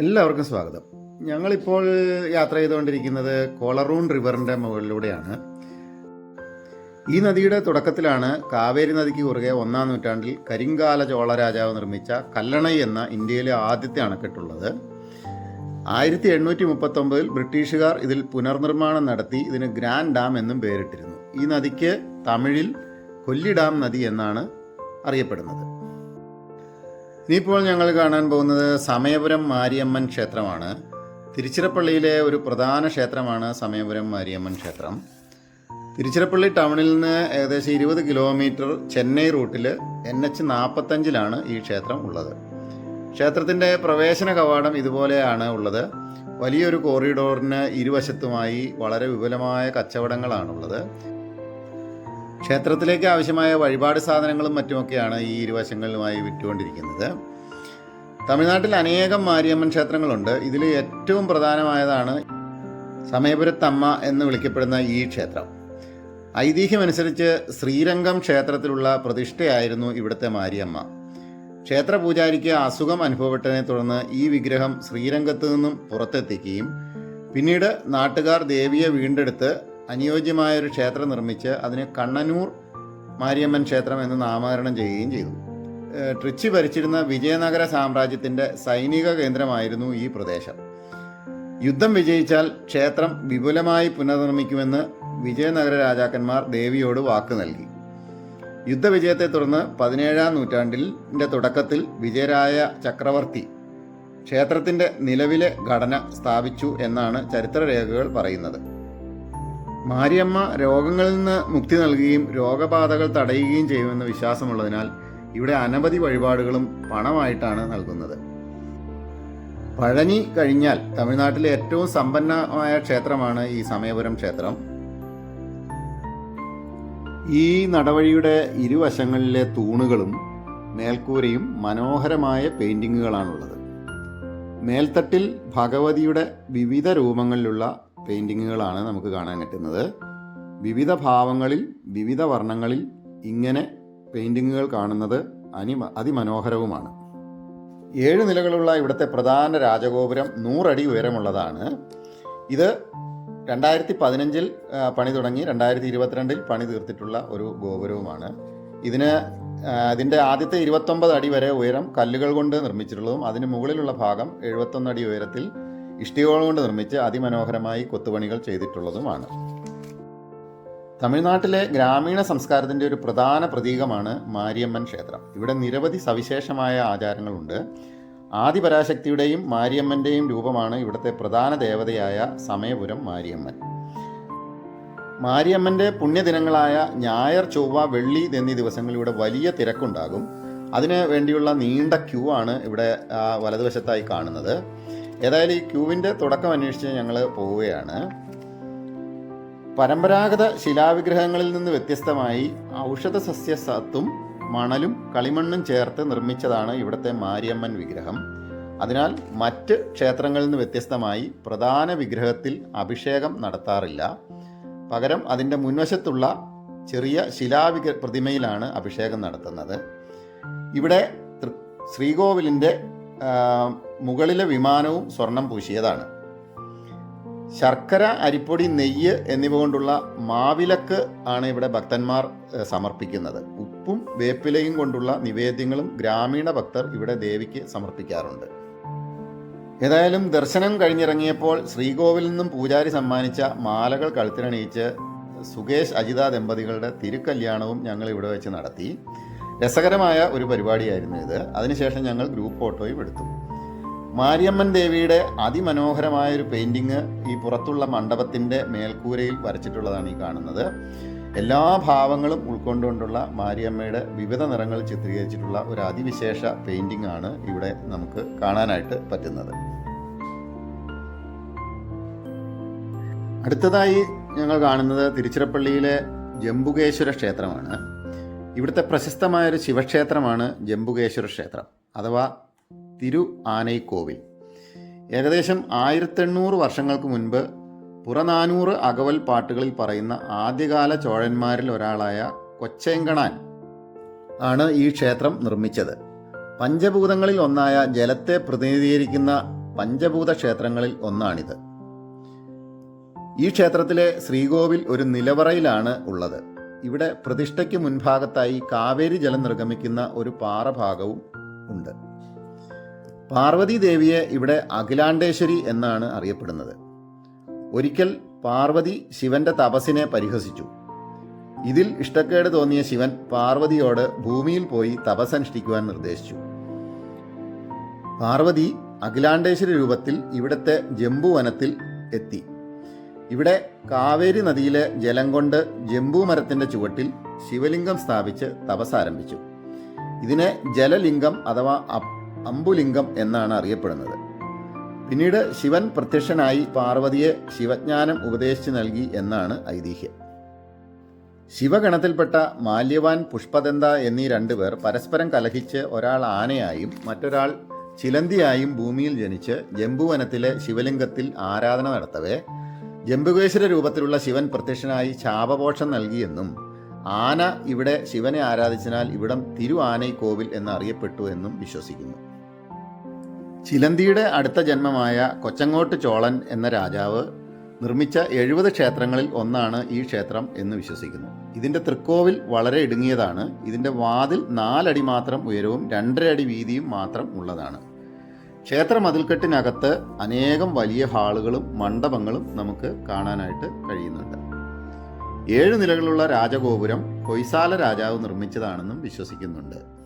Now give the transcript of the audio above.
എല്ലാവർക്കും സ്വാഗതം. ഞങ്ങളിപ്പോൾ യാത്ര ചെയ്തുകൊണ്ടിരിക്കുന്നത് കോളറൂൺ റിവറിന്റെ മുകളിലൂടെയാണ്. ഈ നദിയുടെ തുടക്കത്തിലാണ് കാവേരി നദിക്ക് കുറുകെ ഒന്നാം നൂറ്റാണ്ടിൽ കരിങ്കാല ചോള രാജാവ് നിർമ്മിച്ച കല്ലണൈ എന്ന ഇന്ത്യയിലെ ആദ്യത്തെ അണക്കെട്ടുള്ളത്. ആയിരത്തി എണ്ണൂറ്റി മുപ്പത്തൊമ്പതിൽ ബ്രിട്ടീഷുകാർ ഇതിൽ പുനർനിർമ്മാണം നടത്തി ഇതിന് ഗ്രാൻഡ് ഡാം എന്നും പേരിട്ടിരുന്നു. ഈ നദിക്ക് തമിഴിൽ കൊല്ലി ഡാം നദി എന്നാണ് അറിയപ്പെടുന്നത്. ഇനിയിപ്പോൾ ഞങ്ങൾ കാണാൻ പോകുന്നത് സമയപുരം മാരിയമ്മൻ ക്ഷേത്രമാണ്. തിരുച്ചിറപ്പള്ളിയിലെ ഒരു പ്രധാന ക്ഷേത്രമാണ് സമയപുരം മാരിയമ്മൻ ക്ഷേത്രം. തിരുച്ചിറപ്പള്ളി ടൗണിൽ നിന്ന് ഏകദേശം ഇരുപത് കിലോമീറ്റർ ചെന്നൈ റൂട്ടിൽ എൻ എച്ച് നാൽപ്പത്തഞ്ചിലാണ് ഈ ക്ഷേത്രം ഉള്ളത്. ക്ഷേത്രത്തിന്റെ പ്രവേശന കവാടം ഇതുപോലെയാണ് ഉള്ളത്. വലിയൊരു കോറിഡോറിന് ഇരുവശത്തുമായി വളരെ വിപുലമായ കച്ചവടങ്ങളാണുള്ളത്. ക്ഷേത്രത്തിലേക്ക് ആവശ്യമായ വഴിപാട് സാധനങ്ങളും മറ്റുമൊക്കെയാണ് ഈ ഇരുവശങ്ങളിലുമായി വിറ്റുകൊണ്ടിരിക്കുന്നത്. തമിഴ്നാട്ടിൽ അനേകം മാരിയമ്മൻ ക്ഷേത്രങ്ങളുണ്ട്. ഇതിൽ ഏറ്റവും പ്രധാനമായതാണ് സമയപുരത്തമ്മ എന്ന് വിളിക്കപ്പെടുന്ന ഈ ക്ഷേത്രം. ഐതിഹ്യമനുസരിച്ച് ശ്രീരംഗം ക്ഷേത്രത്തിലുള്ള പ്രതിഷ്ഠയായിരുന്നു ഇവിടുത്തെ മാരിയമ്മ. ക്ഷേത്ര പൂജാരിക്ക് അസുഖം അനുഭവപ്പെട്ടതിനെ തുടർന്ന് ഈ വിഗ്രഹം ശ്രീരംഗത്തു നിന്നും പുറത്തെത്തിക്കുകയും പിന്നീട് നാട്ടുകാർ ദേവിയെ വീണ്ടെടുത്ത് അനുയോജ്യമായൊരു ക്ഷേത്രം നിർമ്മിച്ച് അതിന് കണ്ണനൂർ മാരിയമ്മൻ ക്ഷേത്രം എന്ന് നാമകരണം ചെയ്യുകയും ചെയ്തു. ട്രിച്ചി ഭരിച്ചിരുന്ന വിജയനഗര സാമ്രാജ്യത്തിന്റെ സൈനിക കേന്ദ്രമായിരുന്നു ഈ പ്രദേശം. യുദ്ധം വിജയിച്ചാൽ ക്ഷേത്രം വിപുലമായി പുനർനിർമ്മിക്കുമെന്ന് വിജയനഗര രാജാക്കന്മാർ ദേവിയോട് വാക്ക് നൽകി. യുദ്ധവിജയത്തെ തുടർന്ന് പതിനേഴാം നൂറ്റാണ്ടിന്റെ തുടക്കത്തിൽ വിജയരായ ചക്രവർത്തി ക്ഷേത്രത്തിന്റെ നിലവിലെ ഘടന സ്ഥാപിച്ചു എന്നാണ് ചരിത്രരേഖകൾ പറയുന്നത്. മാരിയമ്മ രോഗങ്ങളിൽ നിന്ന് മുക്തി നൽകുകയും രോഗബാധകൾ തടയുകയും ചെയ്യുമെന്ന വിശ്വാസമുള്ളതിനാൽ ഇവിടെ അനവധി വഴിപാടുകളും പണമായിട്ടാണ് നൽകുന്നത്. പഴനി കഴിഞ്ഞാൽ തമിഴ്നാട്ടിലെ ഏറ്റവും സമ്പന്നമായ ക്ഷേത്രമാണ് ഈ സമയപുരം ക്ഷേത്രം. ഈ നടവഴിയുടെ ഇരുവശങ്ങളിലെ തൂണുകളും മേൽക്കൂരയും മനോഹരമായ പെയിന്റിങ്ങുകളാണുള്ളത് മേൽത്തട്ടിൽ ഭഗവതിയുടെ വിവിധ രൂപങ്ങളിലുള്ള പെയിന്റിങ്ങുകളാണ് നമുക്ക് കാണാൻ കിട്ടുന്നത് വിവിധ ഭാവങ്ങളിൽ വിവിധ വർണങ്ങളിൽ ഇങ്ങനെ പെയിന്റിങ്ങുകൾ കാണുന്നത് അനി അതിമനോഹരവുമാണ്. ഏഴ് നിലകളുള്ള ഇവിടുത്തെ പ്രധാന രാജഗോപുരം നൂറടി ഉയരമുള്ളതാണ്. ഇത് രണ്ടായിരത്തി പതിനഞ്ചിൽ പണി തുടങ്ങി രണ്ടായിരത്തി ഇരുപത്തിരണ്ടിൽ പണി തീർത്തിട്ടുള്ള ഒരു ഗോപുരവുമാണ്. ഇതിന് ഇതിന്റെ ആദ്യത്തെ ഇരുപത്തൊമ്പത് അടി വരെ ഉയരം കല്ലുകൾ കൊണ്ട് നിർമ്മിച്ചിട്ടുള്ളതും അതിന് മുകളിലുള്ള ഭാഗം എഴുപത്തൊന്ന് അടി ഉയരത്തിൽ ഇഷ്ടികകൾ കൊണ്ട് നിർമ്മിച്ച് അതിമനോഹരമായി കൊത്തുപണികൾ ചെയ്തിട്ടുള്ളതുമാണ്. തമിഴ്നാട്ടിലെ ഗ്രാമീണ സംസ്കാരത്തിന്റെ ഒരു പ്രധാന പ്രതീകമാണ് മാരിയമ്മൻ ക്ഷേത്രം. ഇവിടെ നിരവധി സവിശേഷമായ ആചാരങ്ങളുണ്ട്. ആദിപരാശക്തിയുടെയും മാരിയമ്മന്റെയും രൂപമാണ് ഇവിടുത്തെ പ്രധാന ദേവതയായ സമയപുരം മാരിയമ്മൻ. മാരിയമ്മന്റെ പുണ്യദിനങ്ങളായ ഞായർ ചൊവ്വ വെള്ളി എന്നീ ദിവസങ്ങളിൽ ഇവിടെ വലിയ തിരക്കുണ്ടാകും. അതിന് വേണ്ടിയുള്ള നീണ്ട ക്യൂ ആണ് ഇവിടെ വലതുവശത്തായി കാണുന്നത്. ഏതായാലും ഈ ക്യൂവിന്റെ തുടക്കം അന്വേഷിച്ച് ഞങ്ങൾ പോവുകയാണ്. പരമ്പരാഗത ശിലാവിഗ്രഹങ്ങളിൽ നിന്ന് വ്യത്യസ്തമായി ഔഷധ സസ്യ സത്തും മണലും കളിമണ്ണും ചേർത്ത് നിർമ്മിച്ചതാണ് ഇവിടുത്തെ മാരിയമ്മൻ വിഗ്രഹം. അതിനാൽ മറ്റ് ക്ഷേത്രങ്ങളിൽ നിന്ന് വ്യത്യസ്തമായി പ്രധാന വിഗ്രഹത്തിൽ അഭിഷേകം നടത്താറില്ല. പകരം അതിന്റെ മുൻവശത്തുള്ള ചെറിയ ശിലാവിഗ്ര പ്രതിമയിലാണ് അഭിഷേകം നടത്തുന്നത്. ഇവിടെ ശ്രീകോവിലിന്റെ മുകളിലെ വിമാനവും സ്വർണം പൂശിയതാണ്. ശർക്കര അരിപ്പൊടി നെയ്യ് എന്നിവ കൊണ്ടുള്ള മാവിലക്ക് ആണ് ഇവിടെ ഭക്തന്മാർ സമർപ്പിക്കുന്നത്. ഉപ്പും വേപ്പിലയും കൊണ്ടുള്ള നിവേദ്യങ്ങളും ഗ്രാമീണ ഭക്തർ ഇവിടെ ദേവിക്ക് സമർപ്പിക്കാറുണ്ട്. ഏതായാലും ദർശനം കഴിഞ്ഞിറങ്ങിയപ്പോൾ ശ്രീകോവിലിൽ നിന്നും പൂജാരി സമ്മാനിച്ച മാലകൾ കഴുത്തിനണിയിച്ച് സുകേഷ് അജിത ദമ്പതികളുടെ തിരുക്കല്യാണവും ഞങ്ങൾ ഇവിടെ വെച്ച് നടത്തി. രസകരമായ ഒരു പരിപാടിയായിരുന്നു ഇത്. അതിനുശേഷം ഞങ്ങൾ ഗ്രൂപ്പ് ഫോട്ടോയും എടുത്തു. മാരിയമ്മൻ ദേവിയുടെ അതിമനോഹരമായ ഒരു പെയിന്റിങ് ഈ പുറത്തുള്ള മണ്ഡപത്തിന്റെ മേൽക്കൂരയിൽ വരച്ചിട്ടുള്ളതാണ് ഈ കാണുന്നത്. എല്ലാ ഭാവങ്ങളും ഉൾക്കൊണ്ടുകൊണ്ടുള്ള മാരിയമ്മയുടെ വിവിധ നിറങ്ങൾ ചിത്രീകരിച്ചിട്ടുള്ള ഒരു അതിവിശേഷ പെയിന്റിംഗ് ആണ് ഇവിടെ നമുക്ക് കാണാനായിട്ട് പറ്റുന്നത്. അടുത്തതായി ഞങ്ങൾ കാണുന്നത് തിരുച്ചിറപ്പള്ളിയിലെ ജംബുകേശ്വര ക്ഷേത്രമാണ്. ഇവിടുത്തെ പ്രശസ്തമായൊരു ശിവക്ഷേത്രമാണ് ജംബുകേശ്വര ക്ഷേത്രം. അഥവാ തിരു ആനൈക്കോവിൽ ഏകദേശം ആയിരത്തെണ്ണൂറ് വർഷങ്ങൾക്ക് മുൻപ് പുറനാനൂറ് അകവൽ പാട്ടുകളിൽ പറയുന്ന ആദ്യകാല ചോഴന്മാരിൽ ഒരാളായ കൊച്ചേങ്കണാൻ ആണ് ഈ ക്ഷേത്രം നിർമ്മിച്ചത്. പഞ്ചഭൂതങ്ങളിൽ ഒന്നായ ജലത്തെ പ്രതിനിധീകരിക്കുന്ന പഞ്ചഭൂത ക്ഷേത്രങ്ങളിൽ ഒന്നാണിത്. ഈ ക്ഷേത്രത്തിലെ ശ്രീകോവിൽ ഒരു നിലവറയിലാണ് ഉള്ളത്. ഇവിടെ പ്രതിഷ്ഠയ്ക്ക് മുൻഭാഗത്തായി കാവേരി ജലം നിർഗമിക്കുന്ന ഒരു പാറഭാഗവും ഉണ്ട്. പാർവതി ദേവിയെ ഇവിടെ അഖിലാണ്ടേശ്വരി എന്നാണ് അറിയപ്പെടുന്നത്. ഒരിക്കൽ പാർവതി ശിവന്റെ തപസ്സിനെ പരിഹസിച്ചു. ഇതിൽ ഇഷ്ടക്കേട് തോന്നിയ ശിവൻ പാർവതിയോട് ഭൂമിയിൽ പോയി തപസ്സനുഷ്ഠിക്കുവാൻ നിർദ്ദേശിച്ചു. പാർവതി അഖിലാണ്ടേശ്വരി രൂപത്തിൽ ഇവിടുത്തെ ജംബുവനത്തിൽ എത്തി. ഇവിടെ കാവേരി നദിയിലെ ജലം കൊണ്ട് ജംബു മരത്തിന്റെ ചുവട്ടിൽ ശിവലിംഗം സ്ഥാപിച്ച് തപസ് ആരംഭിച്ചു. ഇതിനെ ജലലിംഗം അഥവാ അമ്പുലിംഗം എന്നാണ് അറിയപ്പെടുന്നത്. പിന്നീട് ശിവൻ പ്രത്യക്ഷനായി പാർവതിയെ ശിവജ്ഞാനം ഉപദേശിച്ചു നൽകി എന്നാണ് ഐതിഹ്യം. ശിവഗണത്തിൽപ്പെട്ട മാല്യവാൻ പുഷ്പദന്ത എന്നീ രണ്ടുപേർ പരസ്പരം കലഹിച്ച് ഒരാൾ ആനയായും മറ്റൊരാൾ ചിലന്തിയായും ഭൂമിയിൽ ജനിച്ച് ജംബുവനത്തിലെ ശിവലിംഗത്തിൽ ആരാധന നടത്തവേ ജംബുകേശ്വര രൂപത്തിലുള്ള ശിവൻ പ്രത്യക്ഷനായി ശാപപോഷം നൽകിയെന്നും ആന ഇവിടെ ശിവനെ ആരാധിച്ചതിനാൽ ഇവിടം തിരു ആനൈ കോവിൽ എന്നറിയപ്പെട്ടു എന്നും വിശ്വസിക്കുന്നു. ചിലന്തിയുടെ അടുത്ത ജന്മമായ കൊച്ചങ്ങോട്ട് ചോളൻ എന്ന രാജാവ് നിർമ്മിച്ച എഴുപത് ക്ഷേത്രങ്ങളിൽ ഒന്നാണ് ഈ ക്ഷേത്രം എന്ന് വിശ്വസിക്കുന്നു. ഇതിന്റെ തൃക്കോവിൽ വളരെ ഇടുങ്ങിയതാണ്. ഇതിന്റെ വാതിൽ നാലടി മാത്രം ഉയരവും രണ്ടര അടി വീതിയും മാത്രം ഉള്ളതാണ്. ക്ഷേത്ര മതിൽക്കെട്ടിനകത്ത് അനേകം വലിയ ഹാളുകളും മണ്ഡപങ്ങളും നമുക്ക് കാണാനായിട്ട് കഴിയുന്നുണ്ട്. ഏഴ് നിലകളുള്ള രാജഗോപുരം കൊയ്സാല രാജാവ് നിർമ്മിച്ചതാണെന്നും വിശ്വസിക്കുന്നുണ്ട്.